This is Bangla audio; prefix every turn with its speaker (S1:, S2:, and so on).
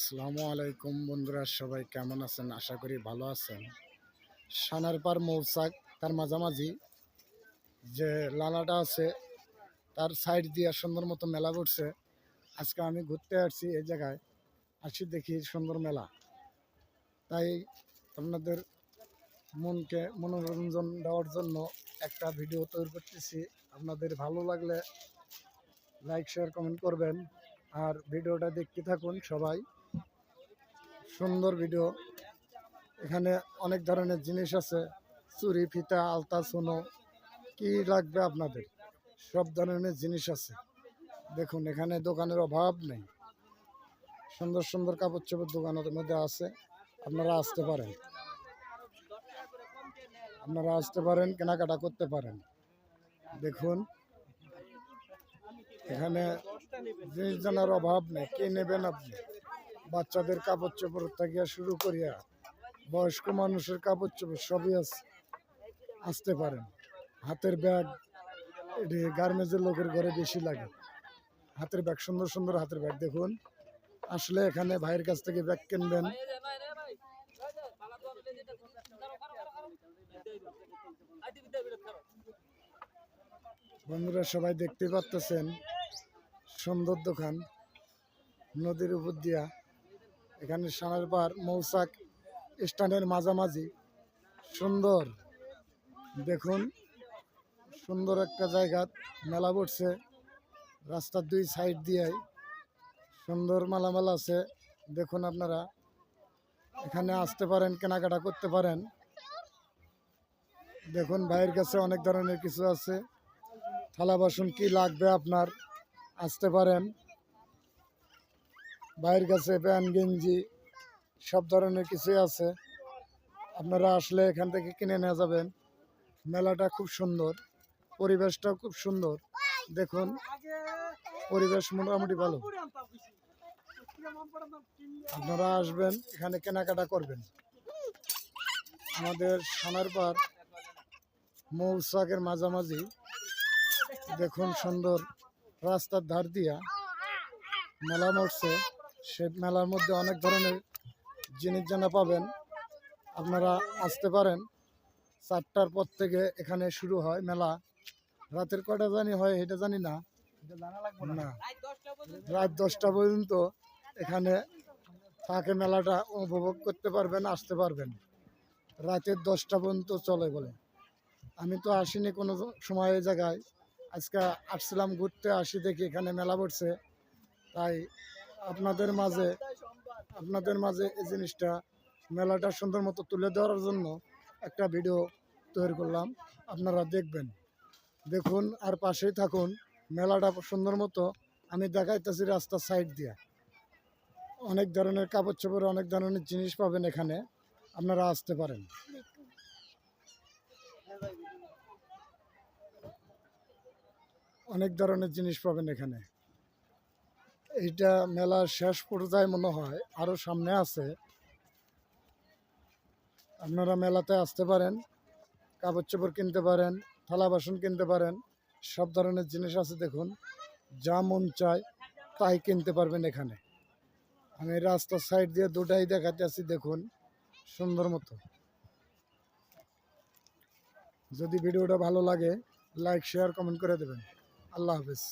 S1: আসসালামু আলাইকুম বন্ধুরা, সবাই কেমন আছেন? আশা করি ভালো আছেন। সানার পার মৌসাক তার মাঝামাঝি যে লালাটা আছে, তার সাইড দিয়ে সুন্দর মতো মেলা বসছে আজকে আমি ঘুরতে আসছি এই জায়গায়, আসি দেখি সুন্দর মেলা। তাই আপনাদের মনকে মনোরঞ্জন দেওয়ার জন্য একটা ভিডিও তৈরি করতেছি। আপনাদের ভালো লাগলে লাইক শেয়ার কমেন্ট করবেন। আর ভিডিওটা দেখতে থাকুন সবাই। সুন্দর ভিডিও। এখানে অনেক ধরনের জিনিস আছে। চুরি, ফিতা, আলতা, সোনো, কি লাগবে আপনাদের? সব ধরনের জিনিস আছে। দেখুন, এখানে দোকানের অভাব নেই। সুন্দর সুন্দর কাপড় চোপড় দোকানের মধ্যে আছে। আপনারা আসতে পারেন। আপনারা আসতে পারেন, কেনাকাটা করতে পারেন। দেখুন, এখানে জিনিস জানার অভাব নেই, কে নেবেন আপনি? বাচ্চাদের কাপড় চোপড় থেকে শুরু করিয়া বয়স্ক মানুষের কাপড় চোপড় সবই আসতে পারেন। হাতের ব্যাগ, এটি গার্মেন্টসের লোকের ঘরে বেশি লাগে। হাতের ব্যাগ, সুন্দর সুন্দর হাতের ব্যাগ দেখুন। আসলে এখানে ভাইয়ের কাছ থেকে ব্যাগ কিনবেন। বন্ধুরা, সবাই দেখতে পাচ্তেছেন সুন্দর দোকান নদীর উপর দিয়া, এখানে সানার পার মৌসাক স্ট্যান্ডের মাঝামাঝি, সুন্দর। দেখুন, সুন্দর একটা জায়গা, মেলা বসছে রাস্তার দুই সাইড দিয়ে সুন্দর মালামাল আছে। দেখুন আপনারা, এখানে আসতে পারেন, কেনাকাটা করতে পারেন। দেখুন, ভাইয়ের কাছে অনেক ধরনের কিছু আছে। থালা বাসন কি লাগবে আপনার? আসতে পারেন। ভাইয়ের কাছে প্যান্ট গেঞ্জি, সব ধরনের কিছুই আছে। আপনারা আসলে এখান থেকে কিনে নিয়ে যাবেন। মেলাটা খুব সুন্দর, পরিবেশটাও খুব সুন্দর। দেখুন, পরিবেশ মোটামুটি ভালো। আপনারা আসবেন, এখানে কেনাকাটা করবেন। আমাদের সোনার পার মৌসাকের মাঝামাঝি। দেখুন, সুন্দর। রাস্তার ধার দিয়া মেলা মরছে। সে মেলার মধ্যে অনেক ধরনের জিনিস জানা পাবেন। আপনারা আসতে পারেন। চারটার পর থেকে এখানে শুরু হয় মেলা। রাতের কটা জানি হয় এটা জানি না। না। রাত দশটা পর্যন্ত এখানে থাকে মেলাটা। উপভোগ করতে পারবেন, আসতে পারবেন। রাতের দশটা পর্যন্ত চলে বলে। আমি তো আসিনি কোনো সময় জায়গায়। আজকে আসছিলাম ঘুরতে, আসি দেখি এখানে মেলা পড়ছে। তাই আপনাদের মাঝে আপনাদের মাঝে এই জিনিসটা, মেলাটা সুন্দর মতো তুলে দেওয়ার জন্য একটা ভিডিও তৈরি করলাম। আপনারা দেখবেন। দেখুন আর পাশেই থাকুন। মেলাটা সুন্দর মতো আমি দেখাইতেছি রাস্তার সাইড দিয়ে। অনেক ধরনের কাপড় চোপড়, অনেক ধরনের জিনিস পাবেন এখানে। আপনারা আসতে পারেন। অনেক ধরনের জিনিস পাবেন এখানে। এইটা মেলার শেষ পর্যায়ে মনে হয় আরও সামনে আছে। আপনারা মেলাতে আসতে পারেন, কাপড় চোপড় কিনতে পারেন, থালা বাসন কিনতে পারেন, সব ধরনের জিনিস আছে দেখুন। যা মন চায় তাই কিনতে পারবেন এখানে। আমি রাস্তার সাইড দিয়ে দুটাই দেখাতে আছি দেখুন, সুন্দর মতো। যদি ভিডিওটা ভালো লাগে, লাইক, শেয়ার, কমেন্ট করে দেবেন। আল্লাহ হাফিজ